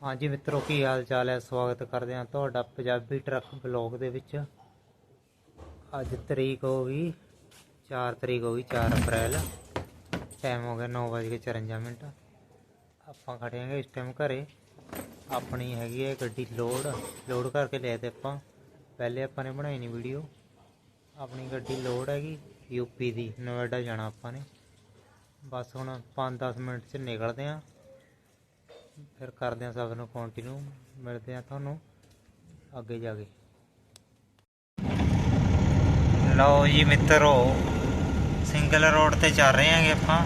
ਹਾਂਜੀ ਮਿੱਤਰੋ, ਕੀ ਹਾਲ ਚਾਲ ਹੈ? ਸਵਾਗਤ ਕਰਦੇ ਹਾਂ ਤੁਹਾਡਾ ਪੰਜਾਬੀ ਟਰੱਕ ਬਲੌਗ ਦੇ ਵਿੱਚ। ਅੱਜ ਤਰੀਕ ਹੋ ਗਈ 4 ਤਰੀਕ ਹੋ ਗਈ 4 ਅਪ੍ਰੈਲ। ਟਾਈਮ ਹੋ ਗਿਆ 9:54 ਮਿੰਟ। ਆਪਾਂ ਖੜੇ ਆਂਗੇ ਇਸ ਟਾਈਮ ਘਰੇ। ਆਪਣੀ ਹੈਗੀ ਹੈ ਗੱਡੀ ਲੋਡ ਲੋਡ ਕਰਕੇ ਲੈ ਤੇ ਆਪਾਂ। ਪਹਿਲੇ ਆਪਾਂ ਨੇ ਬਣਾਈ ਨਹੀਂ ਵੀਡੀਓ ਆਪਣੀ ਗੱਡੀ ਲੋਡ ਹੈਗੀ ਯੂਪੀ ਦੀ, ਨੋਇਡਾ ਜਾਣਾ ਆਪਾਂ ਨੇ। ਬਸ ਹੁਣ 5-10 ਮਿੰਟ ਚ ਨਿਕਲਦੇ ਆਂ ਫਿਰ ਕਰਦੇ ਹਾਂ ਸਭ ਨੂੰ ਕੰਟੀਨਿਊ ਮਿਲਦੇ ਹਾਂ ਤੁਹਾਨੂੰ ਅੱਗੇ ਜਾ ਕੇ। ਲਓ ਜੀ ਮਿੱਤਰੋ ਸਿੰਗਲ ਰੋਡ ਤੇ ਚੱਲ ਰਹੇ ਹਾਂਗੇ ਆਪਾਂ।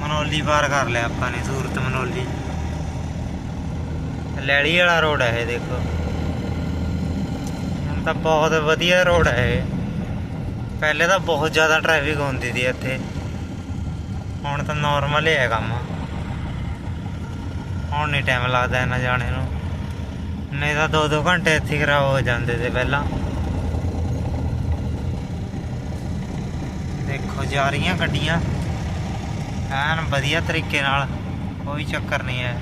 ਮਨੋਲੀ ਪਾਰ ਕਰ ਲਿਆ ਆਪਾਂ ਨੇ, ਸੂਰਤ ਮਨੋਲੀ। ਲੈਲੀ ਵਾਲਾ ਰੋਡ ਹੈ ਇਹ ਦੇਖੋ। ਹੁਣ ਤਾਂ ਬਹੁਤ ਵਧੀਆ ਰੋਡ ਹੈ ਪਹਿਲੇ ਤਾਂ ਬਹੁਤ ਜ਼ਿਆਦਾ ਟ੍ਰੈਫਿਕ ਹੁੰਦੀ ਸੀ ਇੱਥੇ। ਹੁਣ ਤਾਂ ਨਾਰਮਲ ਹੀ ਹੈ ਕੰਮ। ਹੁਣ ਨਹੀਂ ਟਾਈਮ ਲੱਗਦਾ ਇਹਨਾਂ ਜਾਣੇ ਨੂੰ। ਨਹੀਂ ਤਾਂ 2-2 ਘੰਟੇ ਇੱਥੇ ਖਰਾਬ ਹੋ ਜਾਂਦੇ ਤੇ ਪਹਿਲਾਂ। ਦੇਖੋ, ਜਾ ਰਹੀਆਂ ਗੱਡੀਆਂ। ਐਨ ਵਧੀਆ ਤਰੀਕੇ ਨਾਲ, ਕੋਈ ਚੱਕਰ ਨਹੀਂ ਹੈ।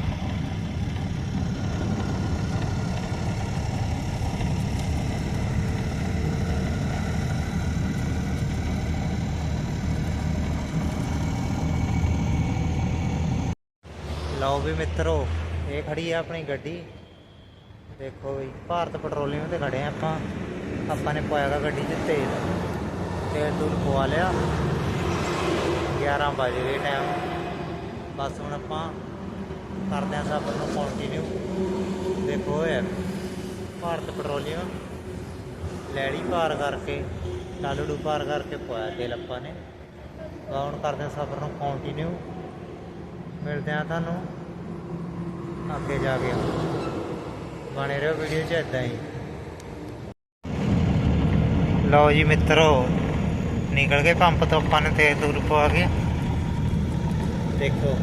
ਲਓ ਵੀ ਮਿੱਤਰੋ, ਇਹ ਖੜੀ ਆ ਆਪਣੀ ਗੱਡੀ। ਦੇਖੋ ਵੀ, ਭਾਰਤ ਪੈਟਰੋਲੀਅਮ ਤੇ ਖੜੇ ਆ ਆਪਾਂ। ਆਪਾਂ ਨੇ ਪਾਇਆਗਾ ਗੱਡੀ 'ਚ ਤੇਲ। ਤੇਲ ਤੂਲ ਪਵਾ ਲਿਆ। 11 ਵਜੇ ਦੇ ਟਾਈਮ ਬਸ ਹੁਣ ਆਪਾਂ ਕਰਦੇ ਆਂ ਸਫ਼ਰ ਨੂੰ ਕੰਟੀਨਿਊ ਦੇਖੋ ਇਹ ਭਾਰਤ ਪੈਟਰੋਲੀਅਮ। ਲੈੜੀ ਪਾਰ ਕਰਕੇ, ਲਾਲੜੂ ਪਾਰ ਕਰਕੇ ਪਾਇਆ ਤੇਲ ਆਪਾਂ ਨੇ। ਹੁਣ ਕਰਦੇ ਆਂ ਸਫ਼ਰ ਨੂੰ ਕੰਟੀਨਿਊ ਮਿਲਦੇ ਆ ਤੁਹਾਨੂੰ। ਅੱਗੇ ਜਾ ਕੇ ਬਣੇ ਰਹੋ ਵੀਡੀਓ 'ਚ ਇਦਾਂ ਹੀ। ਲਓ ਜੀ ਮਿੱਤਰੋ, ਨਿਕਲ ਗਏ ਪੰਪ ਤੋਂ ਆਪਾਂ ਨੇ ਤੇਲ ਤੂਲ ਪਵਾ ਕੇ। ਦੇਖੋ।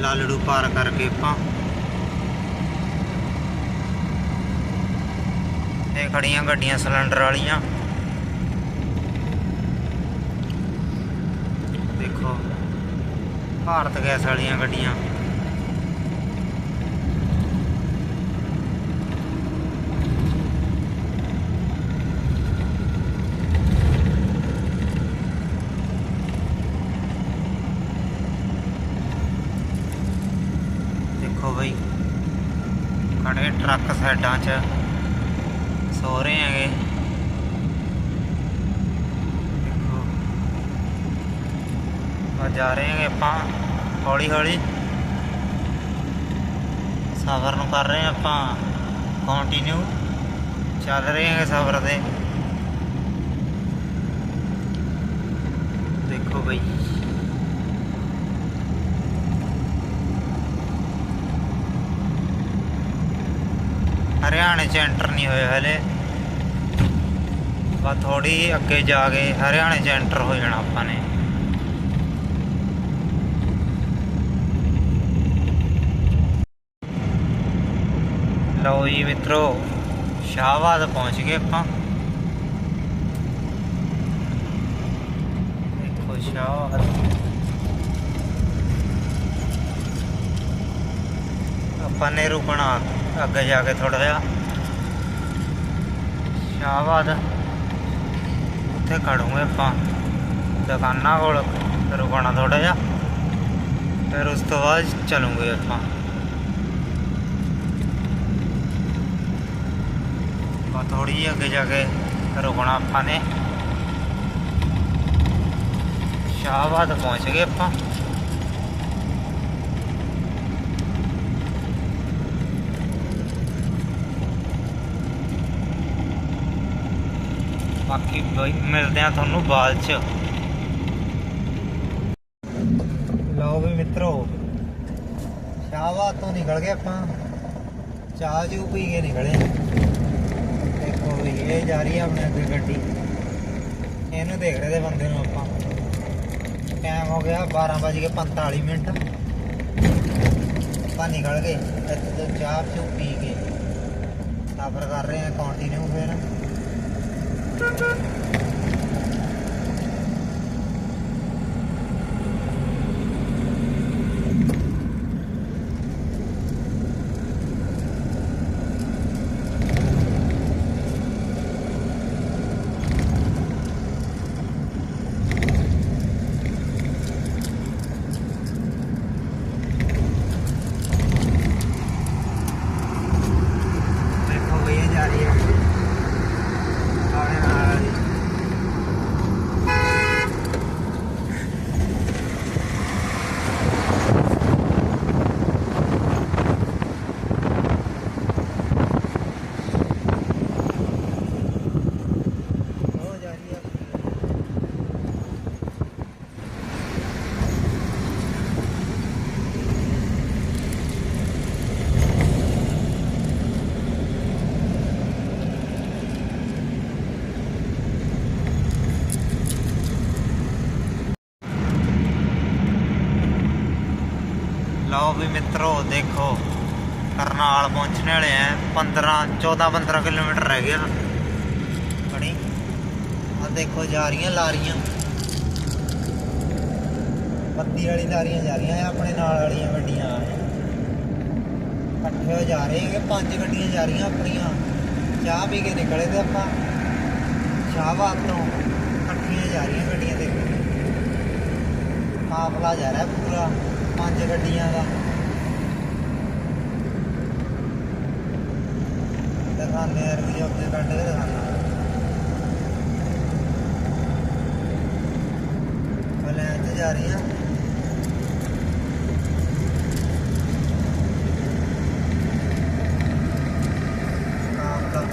ਲਾਲੜੂ ਪਾਰ ਕਰਕੇ ਆਪਾਂ। ਇਹ ਖੜੀਆਂ ਗੱਡੀਆਂ ਸਿਲੰਡਰ ਵਾਲੀਆਂ ਦੇਖੋ ਭਾਰਤ ਗੈਸ ਵਾਲੀਆਂ ਗੱਡੀਆਂ। ਦੇਖੋ ਬਈ ਖੜੇ ਟਰੱਕ ਸਾਈਡਾਂ 'ਚ ਸੋ ਰਹੇ ਹੈਗੇ ਦੇਖੋ ਆ ਜਾ ਰਹੇ ਹਾਂ ਆਪਾਂ, ਹੌਲੀ ਹੌਲੀ। ਸਫ਼ਰ ਨੂੰ ਕਰ ਰਹੇ ਹਾਂ ਆਪਾਂ ਕੰਟੀਨਿਊ ਚੱਲ ਰਹੇ ਹਾਂ ਸਫ਼ਰ ਤੇ। ਦੇਖੋ ਬਈ। ਹਰਿਆਣੇ ਚ ਐਂਟਰ ਨਹੀਂ ਹੋਏ ਹਲੇ। ਬਸ ਥੋੜੀ ਅੱਗੇ ਜਾ ਕੇ ਹਰਿਆਣੇ ਚ ਐਂਟਰ ਹੋ ਜਾਣਾ ਆਪਾਂ ਨੇ ਲਓ ਜੀ ਮਿੱਤਰੋ, ਸ਼ਾਹਬਾਦ ਪਹੁੰਚ ਗਏ ਆਪਾਂ। ਦੇਖੋ ਸ਼ਾਹਬਾਦ। ਆਪਾਂ ਨੇ ਰੁਕਣਾ ਅੱਗੇ ਜਾ ਕੇ ਥੋੜਾ ਜਿਹਾ। ਸ਼ਾਹਬਾਦ। ਉੱਥੇ ਖੜੂਗੇ ਆਪਾਂ। ਦੁਕਾਨਾਂ ਕੋਲ ਰੁਕਣਾ ਥੋੜਾ ਜਿਹਾ। ਫਿਰ ਉਸ ਤੋਂ ਬਾਅਦ ਚਲੂਗੇ ਆਪਾਂ ਬਾ ਥੋੜੀ ਜਿਹੀ ਅੱਗੇ ਜਾ ਕੇ ਰੁਕਣਾ ਆਪਾਂ ਨੇ। ਸ਼ਾਹਬਾਦ ਪਹੁੰਚ ਗਏ ਆਪਾਂ। ਬਾਕੀ ਮਿਲਦੇ ਆ ਤੁਹਾਨੂੰ ਬਾਅਦ ਚ। ਲਓ ਵੀ ਮਿੱਤਰੋ, ਸ਼ਾਹਬਾਦ ਤੋਂ ਨਿਕਲ ਗਏ ਆਪਾਂ। ਚਾਹ ਜੂ ਪੀ ਕੇ ਨਿਕਲੇ। ਦੇਖੋ ਵੀ ਇਹ ਜਾ ਰਹੀ ਆ ਆਪਣੇ ਅੱਗੇ ਗੱਡੀ। ਇਹਨੂੰ ਦੇਖ ਰਹੇ ਦੇ ਬੰਦੇ ਨੂੰ ਆਪਾਂ। ਟਾਈਮ ਹੋ ਗਿਆ 12:45 ਮਿੰਟ। ਆਪਾਂ ਨਿਕਲ ਗਏ, ਇੱਥੇ ਤੋਂ ਚਾਹ ਚੂ ਪੀ ਕੇ। ਸਫ਼ਰ ਕਰ ਰਹੇ ਆ ਕੰਟੀਨਿਊ ਫਿਰ। ਲਓ ਵੀ ਮਿੱਤਰੋ ਦੇਖੋ ਕਰਨਾਲ ਪਹੁੰਚਣੇ ਵਾਲੇ ਆ 15 14 15 ਕਿਲੋਮੀਟਰ ਰਹਿ ਗਿਆ ਬਣੀ ਆ ਦੇਖੋ ਜਾ ਰਹੀਆਂ ਲਾਰੀਆਂ ਬੱਤੀ ਵਾਲੀ ਲਾਰੀਆਂ ਜਾ ਰਹੀਆਂ ਆ ਆਪਣੇ ਨਾਲ ਵਾਲੀਆਂ ਗੱਡੀਆਂ ਇਕੱਠੇ ਹੋ ਜਾ ਰਹੇ ਹੈਗੇ ਪੰਜ ਗੱਡੀਆਂ ਜਾ ਰਹੀਆਂ ਆਪਣੀਆਂ ਚਾਹ ਪੀ ਕੇ ਨਿਕਲੇ ਤੇ ਆਪਾਂ ਸ਼ਾਹਬਾਦ ਤੋਂ ਇਕੱਠੀਆਂ ਜਾ ਰਹੀਆਂ ਗੱਡੀਆਂ ਦੇਖੋ ਕਾਫਲਾ ਜਾ ਰਿਹਾ ਪੂਰਾ ਪੰਜ ਗੱਡੀਆਂ ਦਾ ਦਿਖਾਉਂਦੇ ਯਾਰ ਵੀ ਉੱਤੇ ਕੱਢ ਕੇ ਦਿਖਾਉਂਦਾ ਹਲੇ ਇੱਥੇ ਜਾ ਰਹੀਆਂ ਕਾਫਲਾ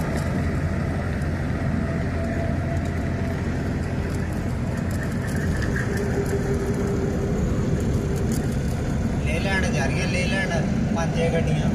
ਲੈ ਲੈਣ ਜਾ ਰਹੀਆਂ ਲੈ ਲੈਣ ਪੰਜੇ ਗੱਡੀਆਂ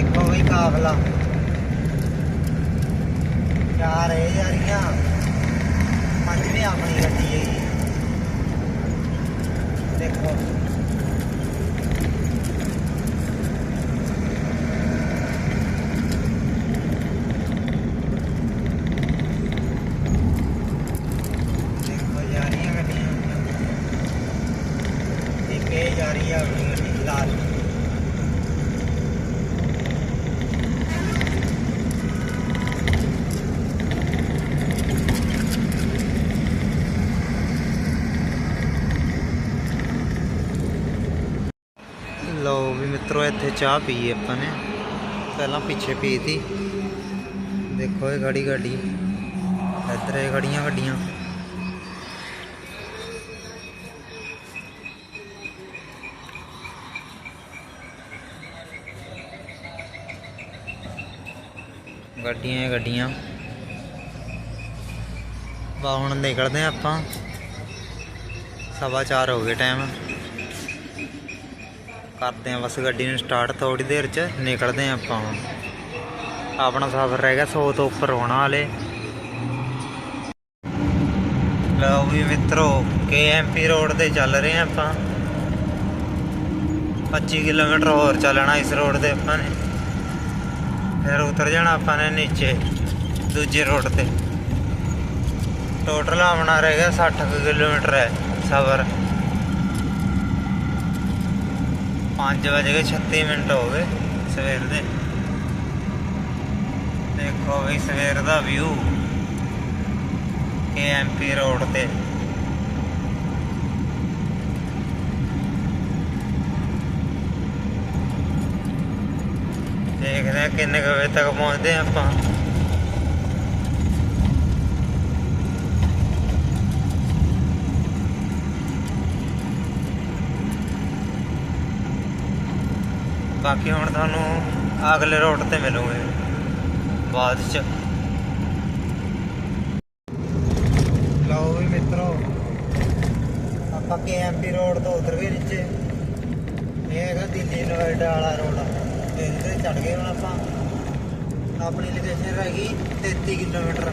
ਦੇਖੋ ਵੀ ਕਾਫਲਾ ਚਾਰ ਇਹ ਜਾ ਰਹੀਆਂ ਪੰਜਵੀਂ ਆਪਣੀ ਗੱਡੀ ਹੈਗੀ ਦੇਖੋ ਦੇਖੋ ਜਾ ਰਹੀਆਂ ਗੱਡੀਆਂ ਇੱਕ ਇਹ ਜਾ ਰਹੀ ਆ ਆਪਣੀ ਗੱਡੀ ਲਾਲ ਲਓ ਵੀ ਮਿੱਤਰੋ, ਇੱਥੇ ਚਾਹ ਪੀ ਆਪਾਂ ਨੇ। ਪਹਿਲਾਂ ਪਿੱਛੇ ਪੀ ਤੀ ਦੇਖੋ ਇਹ ਖੜੀ ਗੱਡੀ ਇੱਧਰ ਇਹ ਖੜੀਆਂ ਗੱਡੀਆਂ ਗੱਡੀਆਂ ਗੱਡੀਆਂ। ਬਾ, ਹੁਣ ਨਿਕਲਦੇ ਹਾਂ ਆਪਾਂ। ਸਵਾ ਚਾਰ ਹੋ ਗਏ ਟਾਈਮ ਕਰਦੇ ਆ ਬਸ ਗੱਡੀ ਨੂੰ ਸਟਾਰਟ ਥੋੜੀ ਦੇਰ ਚ, ਨਿਕਲਦੇ ਆ ਆਪਾਂ। ਹੁਣ ਆਪਣਾ ਸਫ਼ਰ ਰਹਿ ਗਿਆ 100 ਤੋਂ ਉੱਪਰ ਹੋਣਾ ਹਲੇ। ਲਓ ਵੀ ਮਿੱਤਰੋ ਕੇਐਮਪੀ ਰੋਡ ਤੇ ਚੱਲ ਰਹੇ ਆ ਆਪਾਂ। 25 ਕਿਲੋਮੀਟਰ ਹੋਰ ਚੱਲਣਾ ਇਸ ਰੋਡ ਤੇ ਆਪਾਂ ਨੇ। ਫਿਰ ਉਤਰ ਜਾਣਾ ਆਪਾਂ ਨੇ ਨੀਚੇ, ਦੂਜੇ ਰੋਡ ਤੇ। ਟੋਟਲ ਆਪਣਾ ਰਹਿ ਗਿਆ 60 ਕੁ ਕਿਲੋਮੀਟਰ ਹੈ ਸਫ਼ਰ। 5 ਵਜੇ ਕੇ 36 ਮਿੰਟ ਹੋ ਗਏ ਸਵੇਰ ਦੇ। ਦੇਖੋ ਵੀ ਸਵੇਰ ਦਾ ਵਿਊ ਕੇਐਮਪੀ ਰੋਡ ਤੇ। ਦੇਖਦੇ ਆ ਕਿੰਨੇ ਕੁ ਵਜੇ ਤੱਕ ਪਹੁੰਚਦੇ ਆ ਆਪਾਂ। ਬਾਕੀ ਹੁਣ ਤੁਹਾਨੂੰ ਅਗਲੇ ਰੋਡ ਤੇ ਮਿਲੂਗੇ, ਬਾਅਦ ਚ। ਲਓ ਵੀ ਮਿੱਤਰੋ, ਆਪਾਂ ਕੇਐਮਪੀ ਰੋਡ ਤੋਂ ਉਤਰ ਗਏ ਨੀਚੇ। ਇਹ ਹੈਗਾ ਦਿੱਲੀ ਨੋਇਡਾ ਵਾਲਾ ਰੋਡ। ਤੇ ਇਹਦੇ ਚੜ ਗਏ ਹੁਣ ਆਪਾਂ। ਆਪਣੀ ਲੋਕੇਸ਼ਨ ਰਹਿ ਗਈ 33 ਕਿਲੋਮੀਟਰ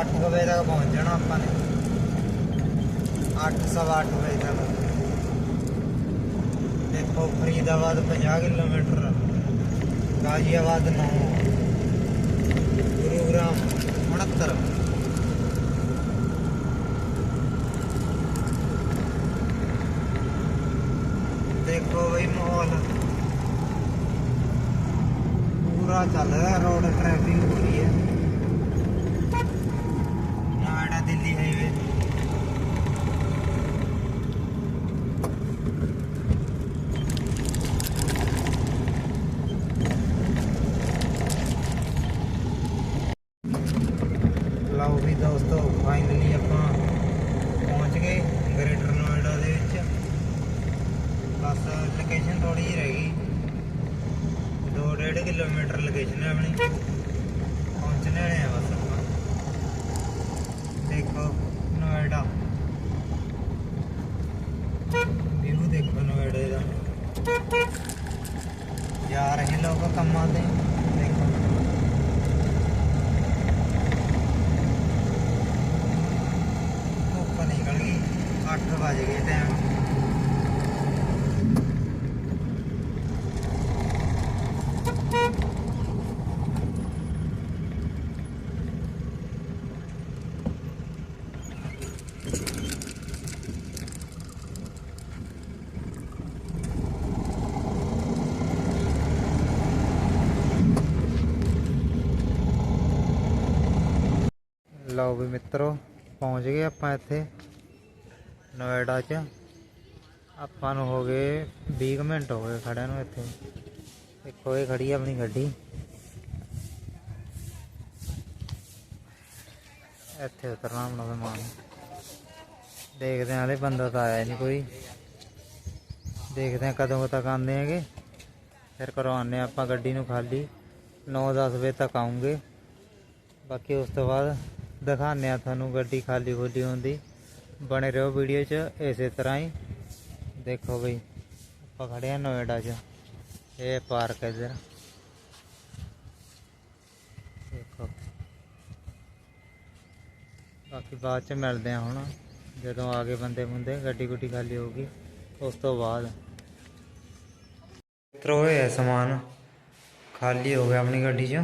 8 ਵਜੇ ਤੱਕ ਪਹੁੰਚ ਜਾਣਾ ਆਪਾਂ ਨੇ। 8 ਸਵਾ 8 ਵਜੇ ਤੱਕ। ਦੇਖੋ ਫਰੀਦਾਬਾਦ 50 ਕਿਲੋਮੀਟਰ, ਗਾਜ਼ੀਆਬਾਦ 9 ਗੁਰੂਗ੍ਰਾਮ 69 ਦੇਖੋ ਬਈ ਮਾਹੌਲ। ਪੂਰਾ ਚੱਲ ਰਿਹਾ ਰੋਡ ਟ੍ਰੈਫਿਕ ਹੋ ਰਹੀ ਹੈ ਨੋਇਡਾ ਦਿੱਲੀ ਹਾਈਵੇ ਲਓ ਵੀ ਦੋਸਤੋ ਫਾਈਨਲੀ ਆਪਾਂ ਪਹੁੰਚ ਗਏ ਗ੍ਰੇਟਰ ਨੋਇਡਾ ਦੇ ਵਿੱਚ ਬਸ ਲੋਕੇਸ਼ਨ ਥੋੜੀ ਜਿਹੀ ਰਹਿ ਗਈ 2.5 ਕਿਲੋਮੀਟਰ ਲੋਕੇਸ਼ਨ ਹੈ ਆਪਣੀ ਪਹੁੰਚਣੇ ਵਾਲੇ ਆ ਬਸ ਆਪਾਂ ਦੇਖੋ ਨੋਇਡਾ ਵਿਊ ਦੇਖੋ ਨੋਇਡਾ ਦਾ ਜਾ ਰਹੇ ਲੋਕ ਕੰਮਾਂ ਤੇ ਦੇਖੋ ਧੁੱਪ ਨਿਕਲ ਗਈ 8 ਵਜ ਗਏ ਟਾਈਮ ਲਓ ਵੀ ਮਿੱਤਰੋ, ਪਹੁੰਚ ਗਏ ਆਪਾਂ ਇੱਥੇ ਨੋਇਡਾ 'ਚ। ਆਪਾਂ ਨੂੰ ਹੋ ਗਏ 20 ਕੁ ਮਿੰਟ ਹੋ ਗਏ ਖੜਿਆਂ ਨੂੰ ਇੱਥੇ। ਦੇਖੋ, ਇਹ ਖੜੀ ਆਪਣੀ ਗੱਡੀ। ਇੱਥੇ ਉਤਰਨਾ ਹੁਣ ਸਮਾਨ। ਦੇਖਦੇ ਆਂ ਹਲੇ ਬੰਦਾ ਤਾਂ ਆਇਆ ਨਹੀਂ ਕੋਈ। ਦੇਖਦੇ ਆਂ ਕਦੋਂ ਤੱਕ ਆਉਂਦੇ ਹੈਗੇ। ਫਿਰ ਕਰਵਾਉਂਦੇ ਹਾਂ ਆਪਾਂ ਗੱਡੀ ਨੂੰ ਖਾਲੀ। 9-10 ਵਜੇ ਤੱਕ ਆਉਂਗੇ। ਬਾਕੀ ਉਸ ਤੋਂ ਬਾਅਦ ਦਿਖਾਉਂਦੇ ਆ ਤੁਹਾਨੂੰ ਗੱਡੀ ਖਾਲੀ ਖੁੱਲੀ ਹੁੰਦੀ। ਬਣੇ ਰਹੋ ਵੀਡੀਓ 'ਚ, ਇਸੇ ਤਰ੍ਹਾਂ ਹੀ। ਦੇਖੋ ਬਈ, ਆਪਾਂ ਖੜੇ ਆ ਨੋਇਡਾ 'ਚ। ਇਹ ਪਾਰਕ ਹੈ ਇੱਧਰ। ਦੇਖੋ। ਬਾਕੀ ਬਾਅਦ 'ਚ ਮਿਲਦੇ ਆ ਹੁਣ, ਜਦੋਂ ਆ ਗਏ ਬੰਦੇ ਮੁੰਦੇ ਗੱਡੀ ਗੁੱਡੀ ਖਾਲੀ ਹੋ ਗਈ ਉਸ ਤੋਂ ਬਾਅਦ। ਮਿੱਤਰੋ ਹੋਇਆ ਸਮਾਨ ਖਾਲੀ ਹੋ ਗਿਆ ਆਪਣੀ ਗੱਡੀ 'ਚ।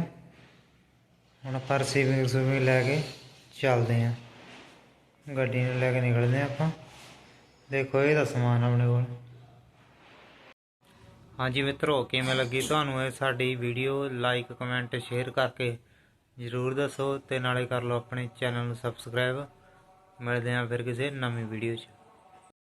ਹੁਣ ਆਪਾਂ ਰਸੀਵਿੰਗ ਰਸੂਵਿੰਗ ਲੈ ਕੇ ਚੱਲਦੇ ਆਂ। ਗੱਡੀ ਨੂੰ ਲੈ ਕੇ ਨਿਕਲਦੇ ਆਂ ਆਪਾਂ। ਦੇਖੋ ਇਹ ਦਾ ਸਮਾਨ ਆਪਣੇ ਕੋਲ। ਹਾਂਜੀ ਮਿੱਤਰੋ, ਕਿਵੇਂ ਲੱਗੀ ਤੁਹਾਨੂੰ ਇਹ ਸਾਡੀ ਵੀਡੀਓ? ਲਾਈਕ ਕਮੈਂਟ ਸ਼ੇਅਰ ਕਰਕੇ ਜਰੂਰ ਦੱਸੋ ਤੇ ਨਾਲੇ ਕਰ ਲਓ ਆਪਣੇ ਚੈਨਲ ਨੂੰ ਸਬਸਕ੍ਰਾਈਬ ਮਿਲਦੇ ਆਂ ਫਿਰ ਕਿਸੇ ਨਵੀਂ ਵੀਡੀਓ 'ਚ।